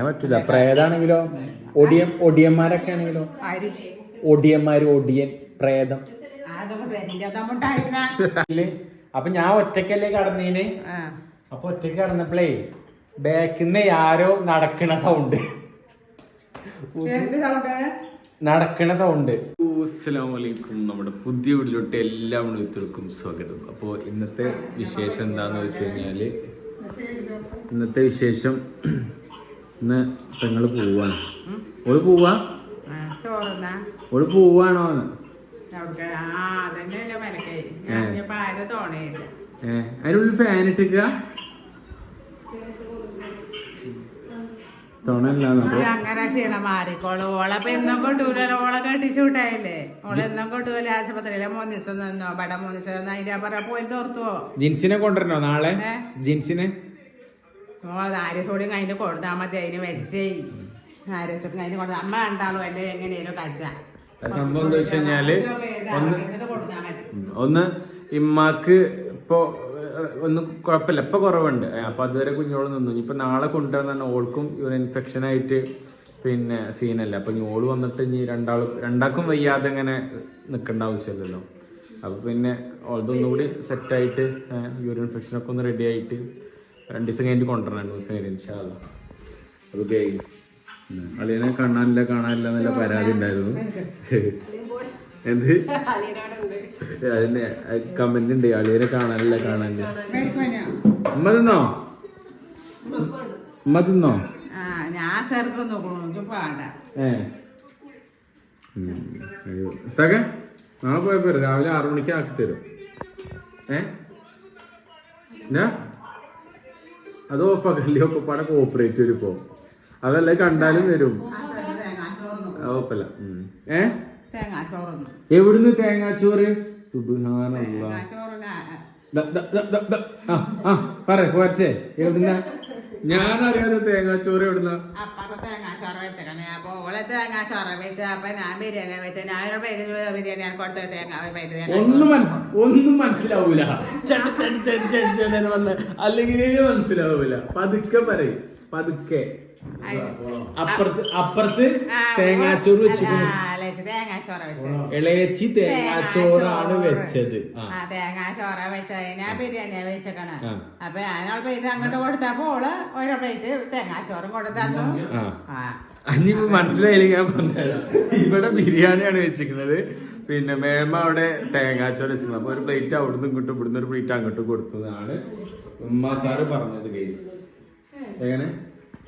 ഞാൻ പറ്റില്ല. പ്രേതാണെങ്കിലോ ഒടിയൻ ഒടിയന്മാരൊക്കെ ആണെങ്കിലോ ഒടിയന്മാര് ഒടിയൻ പ്രേതം. അപ്പൊ ഞാൻ ഒറ്റക്കല്ലേ കടന്നീന്? അപ്പൊ ഒറ്റയ്ക്ക് കടന്നപ്പോഴേ ബാക്കിന്ന് ആരോ നടക്കണ സൗണ്ട് നടക്കണ സൗണ്ട് അസ്സലാമലൈക്കും നമ്മുടെ പുതിയ വീട്ടിലോട്ട് എല്ലാ മണികൾക്കും സ്വാഗതം. അപ്പോൾ ഇന്നത്തെ വിശേഷം എന്താന്ന് വെച്ച് കഴിഞ്ഞാൽ ഇന്നത്തെ വിശേഷം ഇന്ന് പെങ്ങൾ പോവാണ്. ഓൾ പോവാ? ഓൾ ഏഹ് അതിനുള്ളിൽ ഫാൻ ഇട്ടിക്ക? അങ്ങനെ ക്ഷീണം മാറിക്കോളൂ. ഓളപ്പൊ എന്നും കൊണ്ടുപോലോ ഓളെ കെട്ടിച്ചു വിട്ടായില്ലേ ഓളെ എന്നും കൊണ്ടുപോലെ ആശുപത്രിയിലെ മൂന്ന് ദിവസം നിന്നോ? പട മൂന്ന് ദിവസം നിന്നോ? അതിന്റെ പറ പോയി തോർത്തുവോ? ജിൻസിനെ കൊണ്ടുവരണോ നാളെ? ജിൻസിനെ? ഓ ആര്യസോടി കഴിഞ്ഞ് കൊടുത്താൽ മതി അതിന് വെച്ചേ. ആര്യസോടി കഴിഞ്ഞ് കൊടുത്താൽ അമ്മ കണ്ടാലോ അല്ലേ എങ്ങനെയാലും കച്ച അത് സംഭവം എന്താ വെച്ച് കഴിഞ്ഞാൽ ഒന്ന് ഇമ്മാക്ക് ഇപ്പൊ ഒന്ന് കുഴപ്പമില്ല ഇപ്പൊ കുറവുണ്ട്. അപ്പൊ അതുവരെ കുഞ്ഞോൾ നിന്നു. ഇപ്പൊ നാളെ കൊണ്ടുവന്ന ഓൾക്കും ഇവർ ഇൻഫെക്ഷൻ ആയിട്ട് പിന്നെ സീനല്ല. അപ്പൊ ഇനി ഓൾ വന്നിട്ട് ഇനി രണ്ടാളും രണ്ടാക്കും വയ്യാതെ ഇങ്ങനെ നിൽക്കേണ്ട ആവശ്യമില്ലല്ലോ. അപ്പൊ പിന്നെ ഓൾതൊന്നുകൂടി സെറ്റായിട്ട് യൂറിൻ ഇൻഫെക്ഷൻ ഒക്കെ ഒന്ന് റെഡി ആയിട്ട് രണ്ട് ദിവസം കഴിഞ്ഞിട്ട് കൊണ്ടുവരണം രണ്ട് ദിവസം കഴിഞ്ഞ് ഇൻഷാല്ല അപ്പൊ ഗൈസ് അളിയനെ കാണാനില്ല കാണാനില്ല എന്നുള്ള പരാതി ഉണ്ടായിരുന്നു. എന്ത്? അതിന്റെ കമന്റ് ഉണ്ട് അളിയനെ കാണാനില്ല കാണാനില്ല? ഉമ്മ തിന്നോ? ഉമ്മ തിന്നോ? നാളെ പോയപ്പോ രാവിലെ ആറു മണിക്ക് ആക്കി തരും. ഏ? എന്നാ? അത് ഓഫാക്കല്ലേ ഒക്കെ പാടെ കോപ്പറേറ്റ് വരും ഇപ്പോ? അതല്ലേ കണ്ടാലും വരും. ഓപ്പല്ല ഏ? എവിടുന്ന് തേങ്ങാച്ചോറ്? സുബാനല്ല പറ പോരട്ടെ. എവിടുന്ന? തേങ്ങാച്ചോറ് എവിടുന്ന? അപ്പത്തെ തേങ്ങാച്ചോറ് വെച്ചേക്കണേ. അപ്പൊ ഓളെ തേങ്ങാച്ചോറ് വെച്ച അപ്പൊ ഞാൻ ബിരിയാണി വെച്ച. ഞാൻ ഒരു പേര് ബിരിയാണി കൊടുത്ത തേങ്ങ ഒന്നും മനസ്സ് ഒന്നും മനസ്സിലാവൂല. വന്ന് അല്ലെങ്കിൽ മനസ്സിലാവൂല. പതുക്കെ പറയും. പതുക്കെ. അപ്പുറത്ത് അപ്പുറത്ത് തേങ്ങാച്ചോറ് വെച്ചിട്ടുണ്ട് തേങ്ങാച്ചോറ് വെച്ച. ഇളയച്ചി തേങ്ങാച്ചോറാണ് വെച്ചത്. ആ. ആ തേങ്ങാച്ചോറ വെച്ച ഞാൻ ബിരിയാണി വെച്ചേക്കണ. അപ്പൊ ഞാൻ പ്ലേറ്റ് അങ്ങോട്ട് കൊടുത്തപ്പോ ഓൾ ഓരോ പ്ലേറ്റ് തേങ്ങാച്ചോറും കൊടുത്തു തന്നു. ആ ആ. അനിയിപ്പോ മനസ്സിലായില്ലെങ്കിൽ ഞാൻ പറഞ്ഞുതരാം ഇവിടെ ബിരിയാണിയാണ് വെച്ചിരിക്കുന്നത്. പിന്നെ മേമ അവിടെ തേങ്ങാച്ചോറ് വെച്ചിരുന്നത് അപ്പൊ ഒരു പ്ലേറ്റ് അവിടുന്ന് ഇങ്ങോട്ടും ഇവിടുന്ന് ഒരു പ്ലേറ്റ് അങ്ങോട്ടും കൊടുത്തതാണ്. ഉമ്മ സാറ് പറഞ്ഞത് കേസ് എങ്ങനെ?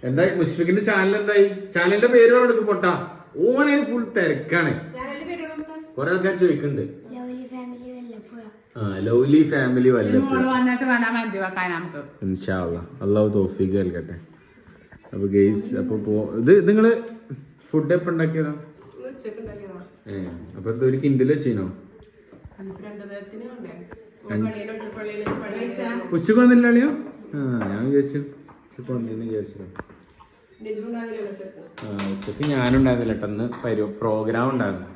എന്തായി? മുഷ്ഫിഖിന്റെ ചാനൽ എന്തായി? ചാനലിന്റെ പേര് പറഞ്ഞു പൊട്ടാ. ഓനെ ഫുൾ തിരക്കാണ്. കൊറേ ആൾക്കാർ ചോദിക്കുന്നുണ്ട് ലവ്ലി ഫാമിലി വല്ലപ്പുഴ? ആ ലവ്ലി ഫാമിലി അള്ളാഹു തോഫീക്ക് നൽകട്ടെ. അപ്പൊ ഗെയ്സ് അപ്പൊ ഇത് നിങ്ങൾ ഫുഡ് എപ്പോ ഉണ്ടാക്കിയതാ ഏ അപ്പൊ ഇത് ഒരു കിൻഡിൽ വെച്ചീനോ? ഉച്ചയ്ക്ക് വന്നില്ലാളിയോ ആ ഞാൻ വിചാരിച്ചു ഉച്ചയ്ക്ക് വന്നിന്ന് വിചാരിച്ചു ഉച്ചയ്ക്ക് ഞാനുണ്ടായിരുന്നില്ല. കേട്ടോ അന്ന് പരി പ്രോഗ്രാം ഉണ്ടായിരുന്നു.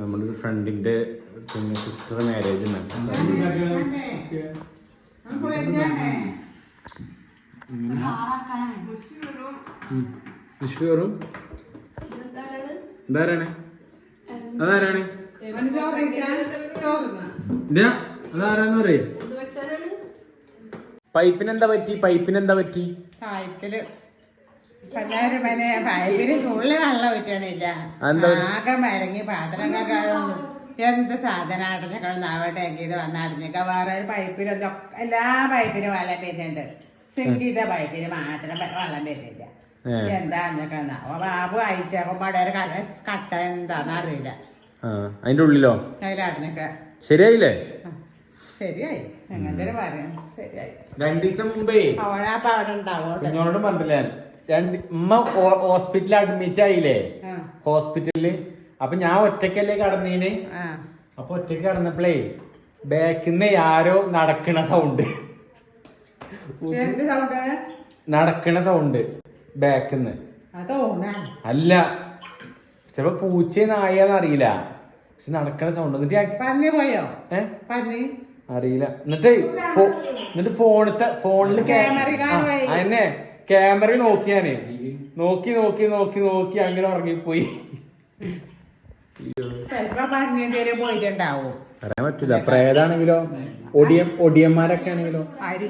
നമ്മുടെ ഫ്രണ്ടിന്റെ പിന്നെ സിസ്റ്റർ മാരേജ് ഇതാരാണ്? അതാരാണ്? ചോറ് കഴിച്ചാ ചോറുന്ന ഇതാ അതാരാന്ന് പറയേ. പൈപ്പിനെന്താ പറ്റി? പൈപ്പിനെന്താ പറ്റി? തുള്ളി വെള്ളം ഒറ്റണില്ല ആകെ മരങ്ങി എന്ത് സാധനം അടഞ്ഞൊക്കെ ആവട്ടെ ഇത് വന്ന് അടഞ്ഞിക്ക വേറെ ഒരു പൈപ്പിലൊന്നും എല്ലാ പൈപ്പിലും വെള്ളം വരുന്നുണ്ട്. സിങ്കിന്റെ പൈപ്പിന് മാത്രം വെള്ളം വരുന്നില്ല. എന്താ അടഞ്ഞിക്കണം ബാബു അയച്ചപ്പോ ഒരു കട്ട എന്താന്ന് അറിയില്ല. ആ അതിന്റെ ഉള്ളിലോ? അതിലടഞ്ഞൊക്കെ ശരിയായില്ലേ? ശരിയായി. അങ്ങനത്തെ ഒരു പറയാം ശരിയായി. രണ്ടു ദിവസം മുമ്പേ അവളാപ്പ അവിടെ ഉണ്ടാവും? പറഞ്ഞില്ലേ. രണ്ട് ഉമ്മ ഹോസ്പിറ്റലിൽ അഡ്മിറ്റ് ആയില്ലേ? ഹോസ്പിറ്റലിൽ അപ്പൊ ഞാൻ ഒറ്റക്കല്ലേ കടന്നീന്? അപ്പൊ ഒറ്റയ്ക്ക് കടന്നപ്പോഴേ ബാക്കിന്ന് ആരോ നടക്കണ സൗണ്ട് നടക്കണ സൗണ്ട് ബാക്കിന്ന്. അല്ല. ചിലപ്പോ പൂച്ച നായാന്ന് അറിയില്ല. പക്ഷെ നടക്കണ സൗണ്ട് എന്നിട്ട് പോയോ? അറിയില്ല. എന്നിട്ട് എന്നിട്ട് ഫോണിൽ ഫോണിൽ ക്യാമറ കാണുവായി. ക്യാമറ നോക്കിയാണ് നോക്കി നോക്കി നോക്കി നോക്കി അങ്ങനെ ഉറങ്ങിപ്പോയി. പറയാൻ പറ്റില്ല. പ്രേതാണെങ്കിലോ ഒടിയം ഒടിയന്മാരൊക്കെ ആണെങ്കിലോ ആര്?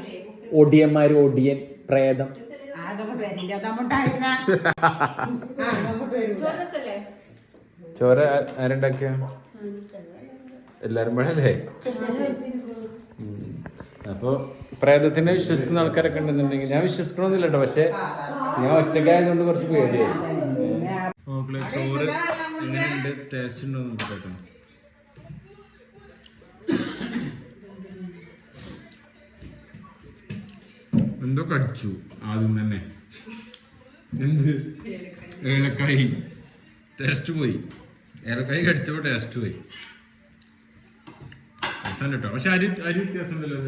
ഒടിയന്മാര് ഒടിയൻ പ്രേതം. ചോര ആരുണ്ടാക്കിയ? എല്ലാരും പാടല്ലേ അപ്പൊ പ്രേതത്തിനെ വിശ്വസിക്കുന്ന ആൾക്കാരൊക്കെ ഉണ്ടെന്നുണ്ടെങ്കിൽ ഞാൻ വിശ്വസിക്കണമെന്നില്ല കേട്ടോ പക്ഷെ ഞാൻ ഒറ്റക്കായതുകൊണ്ട് കുറച്ച് പേടിയായി. എന്തോ കടിച്ചു ആദ്യം തന്നെ. എന്ത്? ഏലക്കായി. ടേസ്റ്റ് പോയി. ഏലക്കായി കടിച്ചപ്പോ ടേസ്റ്റ് പോയി. രസം കേട്ടോ പക്ഷെ അരി അരി വ്യത്യാസം ഉണ്ടല്ലോ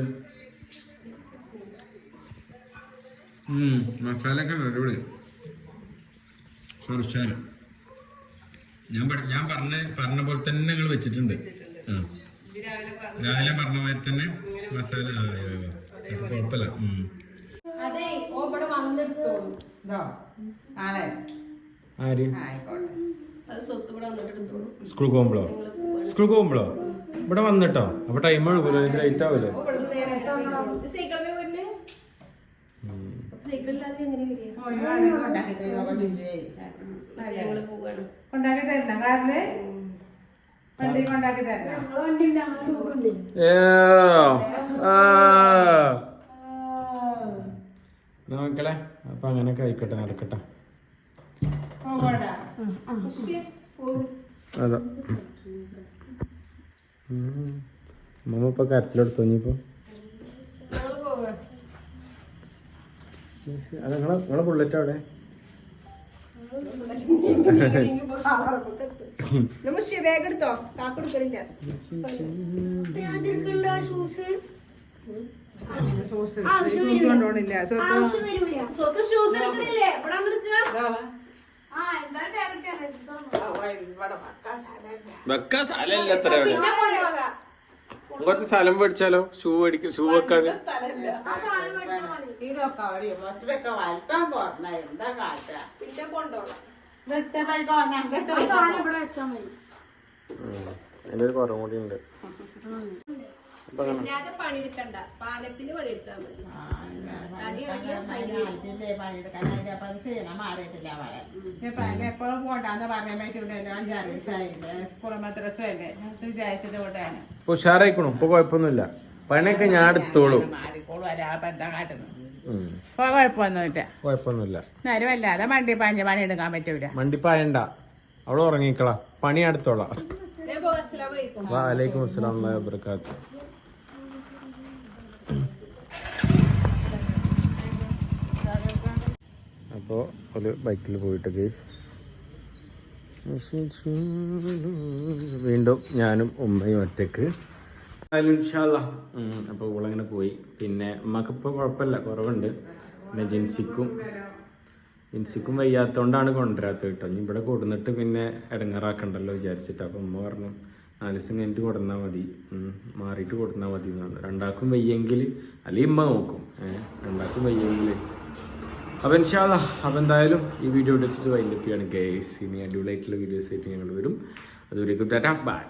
മസാല ഒക്കെ അടിപൊളി. സോറി ഞാൻ ഞാൻ പറഞ്ഞ പറഞ്ഞ പോലെ തന്നെ നിങ്ങൾ വെച്ചിട്ടുണ്ട്. ആ. രാവിലെ പറഞ്ഞ മാതിരി തന്നെ മസാല കുഴപ്പമില്ല. ഉം. അതെ ഓ ഇവിടെ വന്നെടുത്തോളൂ ആര്? സ്കൂൾ പോകുമ്പോഴോ? സ്കൂൾ പോകുമ്പോഴോ? ഇവിടെ വന്നിട്ടോ? അപ്പൊ ടൈം ആകുമല്ലോ ലൈറ്റ് വരുന്നേ സൈക്കിളില്ലാതെ എങ്ങനെ ഉണ്ടാക്കി തരണം കാറിൽ വണ്ടി കൊണ്ടാക്കി തരണം നോക്കളെ അപ്പൊ അങ്ങനെയൊക്കെ ആയിക്കോട്ടെ നടക്കട്ടെ അതാ മമ്മ ഇപ്പൊ കരച്ചിലെടുത്തു ഇനിയിപ്പോ ഞങ്ങൾ പോവാ അത് നിങ്ങളെ നിങ്ങളെ ബുള്ളറ്റ് അവിടെ? ബാഗ് എടുത്തോ? കാക്കെടുക്കലില്ല വെക്കാൻ സ്ഥലമില്ല കുറച്ച് സ്ഥലം മേടിച്ചാലോ? ഷൂ മേടിക്കും ഷൂ വെക്കാൻ? ഒരു കുറവും കൂടി ഉണ്ട്. പണിയെടുക്കണ്ട പാകത്തിന് പണിയെടുത്താൽ മതി. എപ്പോഴും പോണ്ടാന്ന് പറയാൻ പറ്റൂലല്ലോ അഞ്ചാറ് ദിവസമായില്ലേ? സ്കൂൾ മദ്രസും അല്ലേ? വിചാരിച്ചിട്ട് കൊണ്ടാണ് ഉഷാറായിക്കണു. ഇപ്പൊ കുഴപ്പമൊന്നുമില്ല. പണിയൊക്കെ ഞാൻ എടുത്തോളൂ. ഇപ്പൊ കുഴപ്പമൊന്നുമില്ല. കുഴപ്പമൊന്നുമില്ല. എന്നാലും മണ്ടി പാഞ്ഞ പണി എടുക്കാൻ പറ്റൂല മണ്ടിപ്പായണ്ട അവിടെ ഉറങ്ങിക്കളാ. പണി അടുത്തോളാം വാലേക്കും അസ്സലാം വബർക്കാത്തു അപ്പോൾ ഒരു ബൈക്കിൽ പോയിട്ട് ഗേസ് വീണ്ടും ഞാനും ഉമ്മയും ഒറ്റയ്ക്ക്. അപ്പോൾ ഇവളങ്ങനെ പോയി. പിന്നെ ഉമ്മക്കിപ്പോൾ കുഴപ്പമില്ല കുറവുണ്ട്. പിന്നെ ജിൻസിക്കും ജിൻസിക്കും വയ്യാത്തോണ്ടാണ് കൊണ്ടുവരാത്തത് കേട്ടോ. ഇനി ഇവിടെ കൊടുന്നിട്ട് പിന്നെ ഇടങ്ങാറാക്കണ്ടല്ലോ വിചാരിച്ചിട്ട്. അപ്പം ഉമ്മ പറഞ്ഞു നാല് കഴിഞ്ഞിട്ട് കൊടുന്നാൽ മതി. മാറിയിട്ട് കൊടുന്നാൽ മതി എന്നാണ് രണ്ടാക്കും വയ്യെങ്കിൽ അല്ലെങ്കിൽ ഇമ്മ നോക്കും. ഏഹ് രണ്ടാക്കും വയ്യെങ്കിൽ. അപ്പം ഇൻഷാല്ല അപ്പം എന്തായാലും ഈ വീഡിയോ എടുത്തിട്ട് വൈൻഡപ്പ് ചെയ്യാണ് ഗേസ് ഇനി അടിപൊളിയായിട്ടുള്ള വീഡിയോസ് ആയിട്ട് ഞങ്ങൾ വരും. അതുവരേക്കും ടാറ്റ ബൈ